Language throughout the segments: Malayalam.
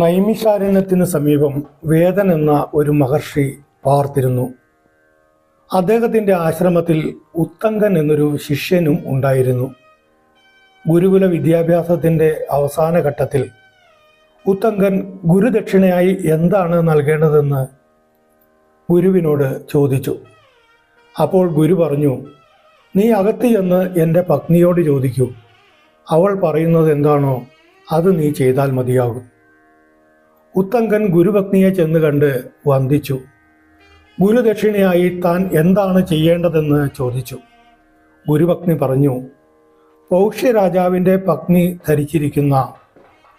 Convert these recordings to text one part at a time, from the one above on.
നൈമിഷാരണ്യത്തിന് സമീപം വേദൻ എന്ന ഒരു മഹർഷി പാർത്തിരുന്നു. അദ്ദേഹത്തിന്റെ ആശ്രമത്തിൽ ഉത്തങ്കൻ എന്നൊരു ശിഷ്യനും ഉണ്ടായിരുന്നു. ഗുരുകുല വിദ്യാഭ്യാസത്തിന്റെ അവസാന ഘട്ടത്തിൽ ഉത്തങ്കൻ ഗുരുദക്ഷിണയായി എന്താണ് നൽകേണ്ടതെന്ന് ഗുരുവിനോട് ചോദിച്ചു. അപ്പോൾ ഗുരു പറഞ്ഞു നീ അകത്ത് ചെന്ന് എന്റെ പത്നിയോട് ചോദിക്കൂ. അവൾ പറയുന്നത് എന്താണോ അത് നീ ചെയ്താൽ മതിയാകും. ഉത്തങ്കൻ ഗുരുപത്നിയെ ചെന്ന് കണ്ട് വന്ദിച്ചു. ഗുരുദക്ഷിണയായി താൻ എന്താണ് ചെയ്യേണ്ടതെന്ന് ചോദിച്ചു. ഗുരുപത്നി പറഞ്ഞു പൗഷ്യരാജാവിന്റെ പത്നി ധരിച്ചിരിക്കുന്ന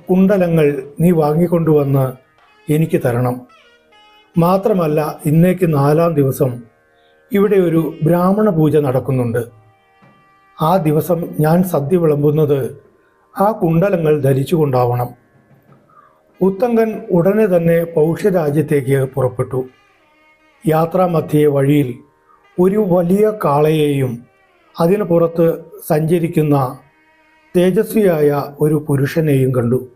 കുണ്ടലങ്ങൾ നീ വാങ്ങിക്കൊണ്ടുവന്ന് എനിക്ക് തരണം. മാത്രമല്ല ഇന്നേക്ക് നാലാം ദിവസം ഇവിടെ ഒരു ബ്രാഹ്മണ പൂജ നടക്കുന്നുണ്ട്. ആ ദിവസം ഞാൻ സദ്യ വിളമ്പുന്നത് ആ കുണ്ടലങ്ങൾ ധരിച്ചുകൊണ്ടാവണം. ഉത്തങ്കൻ ഉടനെ തന്നെ പൗഷ്യരാജ്യത്തേക്ക് പുറപ്പെട്ടു. യാത്രാമധ്യേ വഴിയിൽ ഒരു വലിയ കാളയെയും അതിനു പുറത്ത് സഞ്ചരിക്കുന്ന തേജസ്വിയായ ഒരു പുരുഷനെയും കണ്ടു.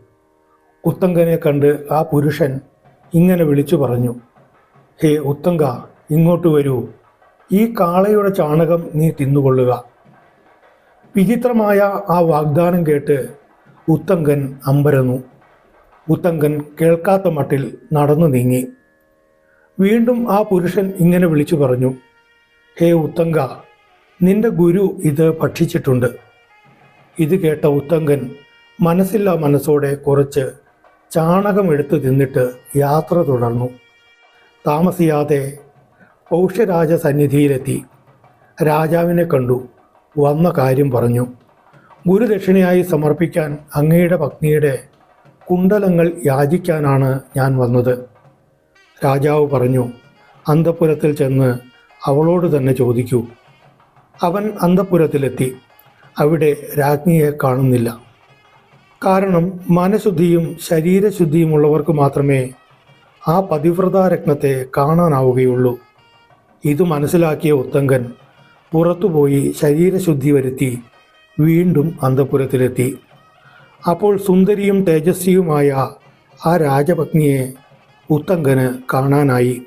ഉത്തങ്കനെ കണ്ട് ആ പുരുഷൻ ഇങ്ങനെ വിളിച്ചു പറഞ്ഞു ഹേ ഉത്തങ്ക ഇങ്ങോട്ട് വരൂ. ഈ കാളയുടെ ചാണകം നീ തിന്നുകൊള്ളുക. വിചിത്രമായ ആ വാഗ്ദാനം കേട്ട് ഉത്തങ്കൻ അമ്പരന്നു. ഉത്തങ്കൻ കേൾക്കാത്ത മട്ടിൽ നടന്നു നീങ്ങി. വീണ്ടും ആ പുരുഷൻ ഇങ്ങനെ വിളിച്ചു പറഞ്ഞു ഹേ ഉത്തങ്ക നിന്റെ ഗുരു ഇത് ഭക്ഷിച്ചിട്ടുണ്ട്. ഇത് കേട്ട ഉത്തങ്കൻ മനസ്സില്ലാ മനസ്സോടെ കുറച്ച് ചാണകം എടുത്തു തിന്നിട്ട് യാത്ര തുടർന്നു. താമസിയാതെ പൗഷ്യരാജ സന്നിധിയിലെത്തി രാജാവിനെ കണ്ടു വന്ന കാര്യം പറഞ്ഞു. ഗുരുദക്ഷിണയായി സമർപ്പിക്കാൻ അങ്ങയുടെ പത്നിയുടെ കുണ്ടലങ്ങൾ യാചിക്കാനാണ് ഞാൻ വന്നത്. രാജാവ് പറഞ്ഞു അന്തപുരത്തിൽ ചെന്ന് അവളോട് തന്നെ ചോദിക്കൂ. അവൻ അന്തപുരത്തിലെത്തി. അവിടെ രാജ്ഞിയെ കാണുന്നില്ല. കാരണം മനഃശുദ്ധിയും ശരീരശുദ്ധിയുമുള്ളവർക്ക് മാത്രമേ ആ പതിവ്രതാ രത്നത്തെ കാണാനാവുകയുള്ളൂ. ഇത് മനസ്സിലാക്കിയ ഉത്തങ്കൻ പുറത്തുപോയി ശരീരശുദ്ധി വരുത്തി വീണ്ടും അന്തഃപുരത്തിലെത്തി. അപ്പോൾ സുന്ദരിയും തേജസ്വിയുമായ ആ രാജപത്നിയെ ഉത്തങ്കന് കാണാനായി.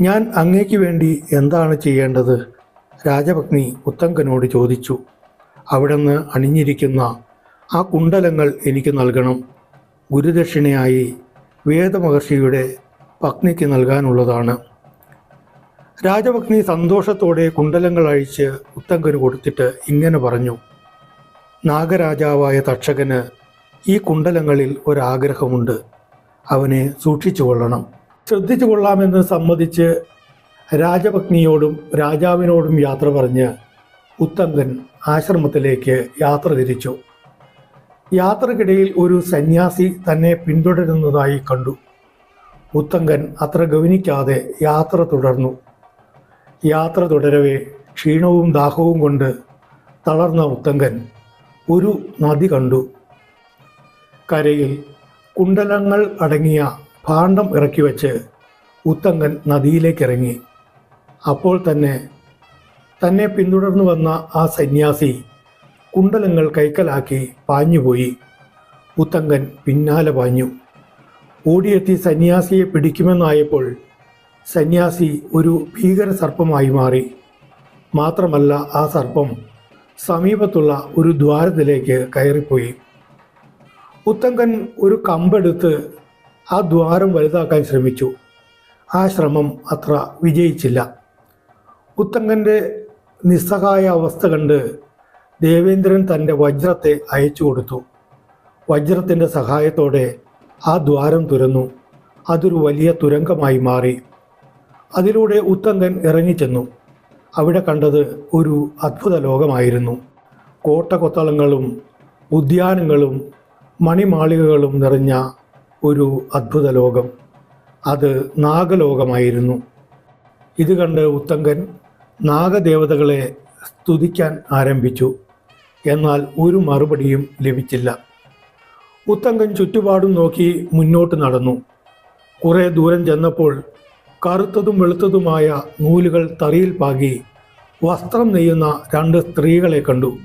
ഞാൻ അങ്ങേക്ക് വേണ്ടി എന്താണ് ചെയ്യേണ്ടത്? രാജപത്നി ഉത്തങ്കനോട് ചോദിച്ചു. അവിടുന്ന് അണിഞ്ഞിരിക്കുന്ന ആ കുണ്ടലങ്ങൾ എനിക്ക് നൽകണം. ഗുരുദക്ഷിണയായി വേദമഹർഷിയുടെ പത്നിക്ക് നൽകാനുള്ളതാണ്. രാജപത്നി സന്തോഷത്തോടെ കുണ്ടലങ്ങൾ അഴിച്ച് ഉത്തങ്കന് കൊടുത്തിട്ട് ഇങ്ങനെ പറഞ്ഞു. നാഗരാജാവായ തക്ഷകന് ഈ കുണ്ടലങ്ങളിൽ ഒരാഗ്രഹമുണ്ട്. അവനെ സൂക്ഷിച്ചു കൊള്ളണം. ശ്രദ്ധിച്ചു കൊള്ളാമെന്ന് സമ്മതിച്ച് രാജപത്നിയോടും രാജാവിനോടും യാത്ര പറഞ്ഞ് ഉത്തങ്കൻ ആശ്രമത്തിലേക്ക് യാത്ര തിരിച്ചു. യാത്രക്കിടയിൽ ഒരു സന്യാസി തന്നെ പിന്തുടരുന്നതായി കണ്ടു. ഉത്തങ്കൻ അത്ര ഗവനിക്കാതെ യാത്ര തുടർന്നു. യാത്ര തുടരവേ ക്ഷീണവും ദാഹവും കൊണ്ട് തളർന്ന ഉത്തങ്കൻ ഒരു നദി കണ്ടു. കരയിൽ കുണ്ടലങ്ങൾ അടങ്ങിയ ഭാണ്ഡം ഇറക്കി വെച്ച് ഉത്തങ്കൻ നദിയിലേക്കിറങ്ങി. അപ്പോൾ തന്നെ തന്നെ പിന്തുടർന്നു വന്ന ആ സന്യാസി കുണ്ടലങ്ങൾ കൈക്കലാക്കി പാഞ്ഞുപോയി. ഉത്തങ്കൻ പിന്നാലെ പാഞ്ഞു. ഓടിയെത്തി സന്യാസിയെ പിടിക്കുമെന്നായപ്പോൾ സന്യാസി ഒരു ഭീകര സർപ്പമായി മാറി. മാത്രമല്ല ആ സർപ്പം സമീപത്തുള്ള ഒരു ദ്വാരത്തിലേക്ക് കയറിപ്പോയി. ഉത്തങ്കൻ ഒരു കമ്പെടുത്ത് ആ ദ്വാരം വലുതാക്കാൻ ശ്രമിച്ചു. ആ ശ്രമം അത്ര വിജയിച്ചില്ല. ഉത്തങ്കന്റെ നിസ്സഹായ അവസ്ഥ കണ്ട് ദേവേന്ദ്രൻ തന്റെ വജ്രത്തെ അയച്ചു കൊടുത്തു. വജ്രത്തിന്റെ സഹായത്തോടെ ആ ദ്വാരം തുരന്നു. അതൊരു വലിയ തുരങ്കമായി മാറി. അതിലൂടെ ഉത്തങ്കൻ ഇറങ്ങിച്ചെന്നു. അവിടെ കണ്ടത് ഒരു അത്ഭുത ലോകമായിരുന്നു. കോട്ടകൊത്തളങ്ങളും ഉദ്യാനങ്ങളും മണിമാളികകളും നിറഞ്ഞ ഒരു അത്ഭുത ലോകം. അത് നാഗലോകമായിരുന്നു. ഇത് കണ്ട് ഉത്തങ്കൻ നാഗദേവതകളെ സ്തുതിക്കാൻ ആരംഭിച്ചു. എന്നാൽ ഒരു മറുപടിയും ലഭിച്ചില്ല. ഉത്തങ്കൻ ചുറ്റുപാടും നോക്കി മുന്നോട്ട് നടന്നു. കുറേ ദൂരം ചെന്നപ്പോൾ കറുത്തതും വെളുത്തതുമായ നൂലുകൾ തറിയിൽ പാകി വസ്ത്രം നെയ്യുന്ന രണ്ട് സ്ത്രീകളെ കണ്ടു.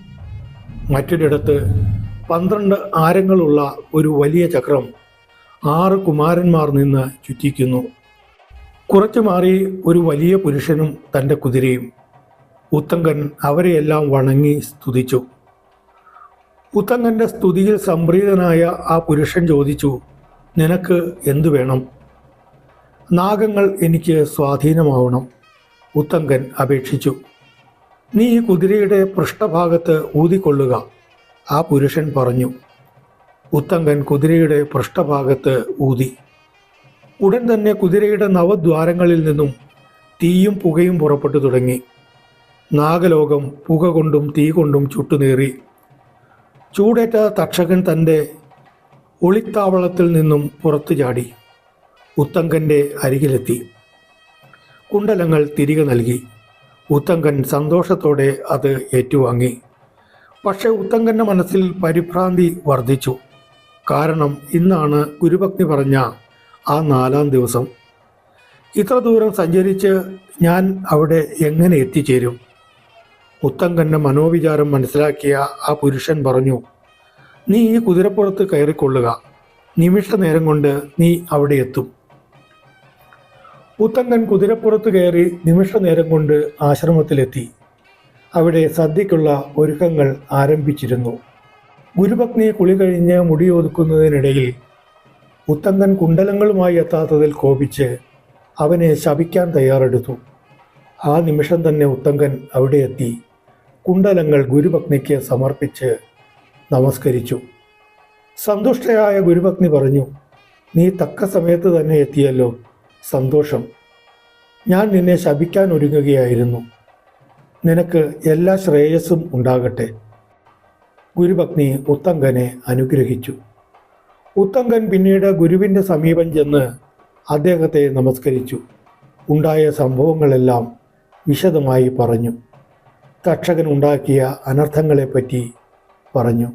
മറ്റൊരിടത്ത് പന്ത്രണ്ട് ആരങ്ങളുള്ള ഒരു വലിയ ചക്രം ആറ് കുമാരന്മാർ നിന്ന് ചുറ്റിക്കുന്നു. കുറച്ചു മാറി ഒരു വലിയ പുരുഷനും തന്റെ കുതിരയും. ഉത്തങ്കൻ അവരെയെല്ലാം വണങ്ങി സ്തുതിച്ചു. ഉത്തങ്കന്റെ സ്തുതിയിൽ സംപ്രീതനായ ആ പുരുഷൻ ചോദിച്ചു നിനക്ക് എന്തു വേണം? നാഗങ്ങൾ എനിക്ക് സ്വാധീനമാവണം. ഉത്തങ്കൻ അപേക്ഷിച്ചു. നീ ഈ കുതിരയുടെ പൃഷ്ഠഭാഗത്ത് ഊതിക്കൊള്ളുക ആ പുരുഷൻ പറഞ്ഞു. ഉത്തങ്കൻ കുതിരയുടെ പൃഷ്ഠഭാഗത്ത് ഊതി. ഉടൻ തന്നെ കുതിരയുടെ നവദ്വാരങ്ങളിൽ നിന്നും തീയും പുകയും പുറപ്പെട്ടു തുടങ്ങി. നാഗലോകം പുക കൊണ്ടും തീ കൊണ്ടും ചുട്ടുനേറി. ചൂടേറ്റ തക്ഷകൻ തന്റെ ഒളിത്താവളത്തിൽ നിന്നും പുറത്തു ചാടി. ഉത്തങ്കന്റെ അരികിലെത്തി. കുണ്ടലങ്ങൾ തിരികെ നൽകി. ഉത്തങ്കൻ സന്തോഷത്തോടെ അത് ഏറ്റുവാങ്ങി. പക്ഷേ ഉത്തങ്കന്റെ മനസ്സിൽ പരിഭ്രാന്തി വർദ്ധിച്ചു. കാരണം ഇന്നാണ് ഗുരുഭക്തി പറഞ്ഞ ആ നാലാം ദിവസം. ഇത്ര ദൂരം സഞ്ചരിച്ച് ഞാൻ അവിടെ എങ്ങനെ എത്തിച്ചേരും? ഉത്തങ്കന്റെ മനോവിചാരം മനസ്സിലാക്കിയ ആ പുരുഷൻ പറഞ്ഞു നീ ഈ കുതിരപ്പുറത്ത് കയറിക്കൊള്ളുക. നിമിഷ നേരം കൊണ്ട് നീ അവിടെ എത്തും. ഉത്തങ്കൻ കുതിരപ്പുറത്ത് കയറി നിമിഷനേരം കൊണ്ട് ആശ്രമത്തിലെത്തി. അവിടെ സദ്യക്കുള്ള ഒരുക്കങ്ങൾ ആരംഭിച്ചിരുന്നു. ഗുരുഭഗ്നി കുളി കഴിഞ്ഞ് മുടിയൊതുക്കുന്നതിനിടയിൽ പുത്തങ്കൻ കുണ്ടലങ്ങളുമായി എത്താത്തതിൽ കോപിച്ച് അവനെ ശപിക്കാൻ തയ്യാറെടുത്തു. ആ നിമിഷം തന്നെ ഉത്തങ്കൻ അവിടെ എത്തി. കുണ്ടലങ്ങൾ ഗുരുഭഗ്നിക്ക് സമർപ്പിച്ച് നമസ്കരിച്ചു. സന്തുഷ്ടയായ ഗുരുഭഗ്നി പറഞ്ഞു നീ തക്ക സമയത്ത് തന്നെ എത്തിയല്ലോ. സന്തോഷം. ഞാൻ നിന്നെ ശപിക്കാൻ ഒരുങ്ങുകയായിരുന്നു. നിനക്ക് എല്ലാ ശ്രേയസ്സും ഉണ്ടാകട്ടെ. ഗുരുഭഗ്നി ഉത്തങ്കനെ അനുഗ്രഹിച്ചു. ഉത്തങ്കൻ പിന്നീട് ഗുരുവിന്റെ സമീപം ചെന്ന് അദ്ദേഹത്തെ നമസ്കരിച്ചു. ഉണ്ടായ സംഭവങ്ങളെല്ലാം വിശദമായി പറഞ്ഞു. തക്ഷകൻ ഉണ്ടാക്കിയ അനർത്ഥങ്ങളെപ്പറ്റി പറഞ്ഞു.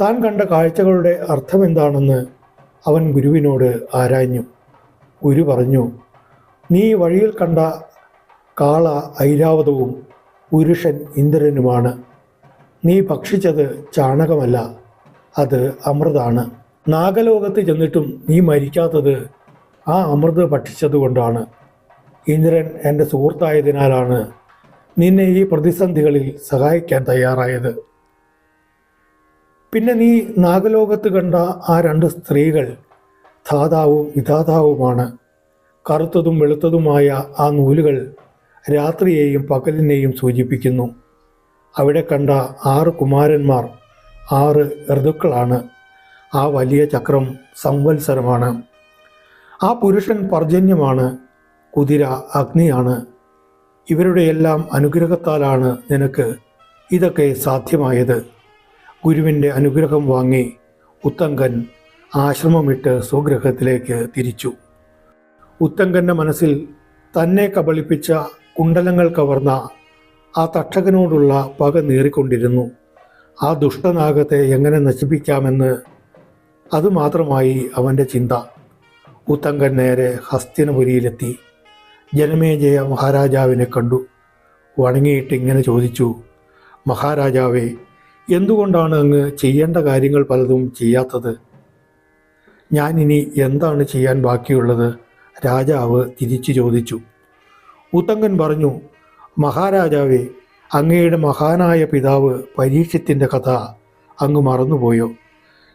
താൻ കണ്ട കാഴ്ചകളുടെ അർത്ഥമെന്താണെന്ന് അവൻ ഗുരുവിനോട് ആരാഞ്ഞു. ഗുരു പറഞ്ഞു നീ വഴിയിൽ കണ്ട കാള ഐരാവതവും പുരുഷൻ ഇന്ദ്രനുമാണ്. നീ ഭക്ഷിച്ചത് ചാണകമല്ല അത് അമൃതാണ്. നാഗലോകത്ത് ചെന്നിട്ടും നീ മരിക്കാത്തത് ആ അമൃത് ഭക്ഷിച്ചതുകൊണ്ടാണ്. ഇന്ദ്രൻ എന്റെ സുഹൃത്തായതിനാലാണ് നിന്നെ ഈ പ്രതിസന്ധികളിൽ സഹായിക്കാൻ തയ്യാറായത്. പിന്നെ നീ നാഗലോകത്ത് കണ്ട ആ രണ്ട് സ്ത്രീകൾ ധാതാവും വിധാതാവുമാണ്. കറുത്തതും വെളുത്തതുമായ ആ നൂലുകൾ രാത്രിയെയും പകലിനെയും സൂചിപ്പിക്കുന്നു. അവിടെ കണ്ട ആറ് കുമാരന്മാർ ആറ് ഋതുക്കളാണ്. ആ വലിയ ചക്രം സംവത്സരമാണ്. ആ പുരുഷൻ പർജന്യമാണ് കുതിര അഗ്നിയാണ്. ഇവരുടെ എല്ലാം അനുഗ്രഹത്താലാണ് നിനക്ക് ഇതൊക്കെ സാധ്യമായത്. ഗുരുവിന്റെ അനുഗ്രഹം വാങ്ങി ഉത്തങ്കൻ ആശ്രമം വിട്ട് സ്വഗ്രഹത്തിലേക്ക് തിരിച്ചു. ഉത്തങ്കന്റെ മനസ്സിൽ തന്നെ കബളിപ്പിച്ച കുണ്ടലങ്ങൾ കവർന്ന ആ തക്ഷകനോടുള്ള പക നീറിക്കൊണ്ടിരുന്നു. ആ ദുഷ്ടനാഗത്തെ എങ്ങനെ നശിപ്പിക്കാമെന്ന് അതുമാത്രമായി അവന്റെ ചിന്ത. ഉത്തങ്കൻ നേരെ ഹസ്തിനപുരിയിലെത്തി. ജനമേജയ മഹാരാജാവിനെ കണ്ടു. വണങ്ങിയിട്ട് ഇങ്ങനെ ചോദിച്ചു മഹാരാജാവേ എന്തുകൊണ്ടാണ് അങ്ങ് ചെയ്യേണ്ട കാര്യങ്ങൾ പലതും ചെയ്യാത്തത്? ഞാൻ ഇനി എന്താണ് ചെയ്യാൻ ബാക്കിയുള്ളത്? രാജാവ് തിരിച്ചു ചോദിച്ചു. ഉത്തങ്കൻ പറഞ്ഞു മഹാരാജാവേ അങ്ങയുടെ മഹാനായ പിതാവ് പരീക്ഷത്തിന്റെ കഥ അങ്ങ് മറന്നുപോയോ?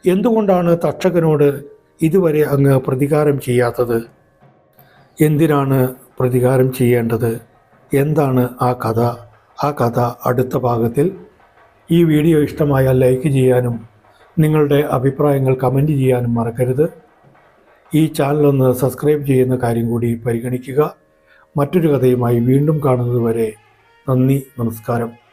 എന്തുകൊണ്ടാണ് തക്ഷകനോട് ഇതുവരെ അങ്ങ് പ്രതികാരം ചെയ്യാത്തത്? എന്തിനാണ് പ്രതികാരം ചെയ്യേണ്ടത്? എന്താണ് ആ കഥ? ആ കഥ അടുത്ത ഭാഗത്തിൽ. ഈ വീഡിയോ ഇഷ്ടമായാൽ ലൈക്ക് ചെയ്യാനും നിങ്ങളുടെ അഭിപ്രായങ്ങൾ കമന്റ് ചെയ്യാനും മറക്കരുത്. ഈ ചാനലൊന്ന് സബ്സ്ക്രൈബ് ചെയ്യുന്ന കാര്യം കൂടി പരിഗണിക്കുക. മറ്റൊരു കഥയുമായി വീണ്ടും കാണുന്നതുവരെ നന്ദി നമസ്കാരം.